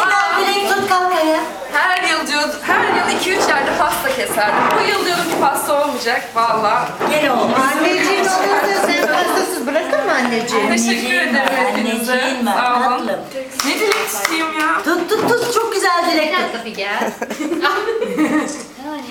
Hemen direkt tut kalkaya. Her yıl diyordu, her yıl iki üç yerde pasta keserdim. Bu yıl diyordum ki pasta olmayacak valla. Gene olmaz. Anneciğim olursa sen pastasız bırakır mı anneciğim? Teşekkür Anneciğim ederim var, hepinize. anneciğim var, Sağ olun. tatlım. Ne dilek isteyeyim ya? Tut tut tut çok güzel dilek tut. Tabii gel. Yani